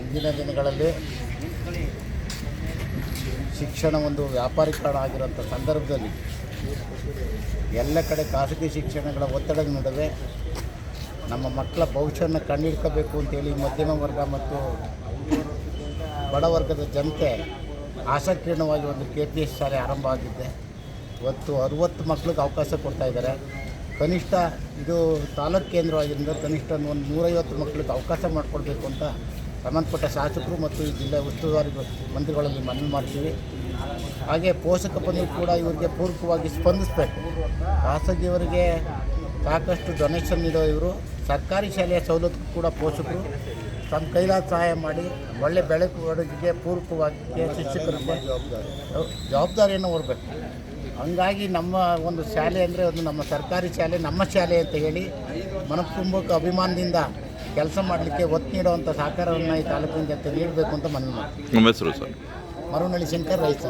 ಇಂದಿನ ದಿನಗಳಲ್ಲಿ ಶಿಕ್ಷಣ ಒಂದು ವ್ಯಾಪಾರೀಕರಣ ಆಗಿರುವಂಥ ಸಂದರ್ಭದಲ್ಲಿ ಎಲ್ಲ ಕಡೆ ಖಾಸಗಿ ಶಿಕ್ಷಣಗಳ ಒತ್ತಡದ ನಡುವೆ ನಮ್ಮ ಮಕ್ಕಳ ಭವಿಷ್ಯನ ಕಂಡಿಡ್ಕೋಬೇಕು ಅಂತೇಳಿ ಮಧ್ಯಮ ವರ್ಗ ಮತ್ತು ಬಡವರ್ಗದ ಜನತೆ ಆಸಕ್ತಿಯನ್ನವಾಗಿ ಒಂದು ಕೆ ಪಿ ಎಸ್ ಶಾಲೆ ಆರಂಭ ಆಗಿದ್ದೆ. ಇವತ್ತು ಅರುವತ್ತು ಮಕ್ಳಿಗೆ ಅವಕಾಶ ಕೊಡ್ತಾ ಇದ್ದಾರೆ. ಕನಿಷ್ಠ ಇದು ತಾಲೂಕು ಕೇಂದ್ರವಾಗಿದ್ದರಿಂದ ಕನಿಷ್ಠ ಒಂದು ನೂರೈವತ್ತು ಮಕ್ಕಳಿಗೆ ಅವಕಾಶ ಮಾಡಿಕೊಡ್ಬೇಕು ಅಂತ ಸಂಬಂಧಪಟ್ಟ ಶಾಸಕರು ಮತ್ತು ಈ ಜಿಲ್ಲೆ ಉಸ್ತುವಾರಿ ಮಂತ್ರಿಗಳಲ್ಲಿ ಮನವಿ ಮಾಡ್ತೀವಿ. ಹಾಗೆ ಪೋಷಕ ಬಂದು ಕೂಡ ಇವರಿಗೆ ಪೂರಕವಾಗಿ ಸ್ಪಂದಿಸಬೇಕು. ಖಾಸಗಿಯವರಿಗೆ ಸಾಕಷ್ಟು ಡೊನೇಷನ್ ನೀಡೋ ಇವರು. ಸರ್ಕಾರಿ ಶಾಲೆಯ ಸವಲತ್ತು ಕೂಡ ಪೋಷಕರು. ತಮ್ಮ ಕೈಲಾದ ಸಹಾಯ ಮಾಡಿ ಒಳ್ಳೆ ಅಡುಗೆಗೆ ಪೂರಕವಾಗಿ ಶಿಕ್ಷಕರಿಗೆ ಜವಾಬ್ದಾರಿಯನ್ನು ಹೊರಬೇಕು ಹಂಗಾಗಿ ನಮ್ಮ ಒಂದು ಶಾಲೆ ಅಂದರೆ ಒಂದು ನಮ್ಮ ಸರ್ಕಾರಿ ಶಾಲೆ, ನಮ್ಮ ಶಾಲೆ ಅಂತ ಹೇಳಿ ಮನಪೂರ್ವಕ ಅಭಿಮಾನದಿಂದ ಕೆಲಸ ಮಾಡಲಿಕ್ಕೆ ಒತ್ತು ನೀಡುವಂಥ ಸಹಕಾರವನ್ನು ಈ ತಾಲೂಕಿನ ಜನತೆ ನೀಡಬೇಕು ಅಂತ ಮನವಿ ಮಾಡ್ತೀನಿ. ನಮ್ಮ ಹೆಸರು ಸರ್? ಮರುನಳ್ಳಿ ಶಂಕರ್ ರೈತ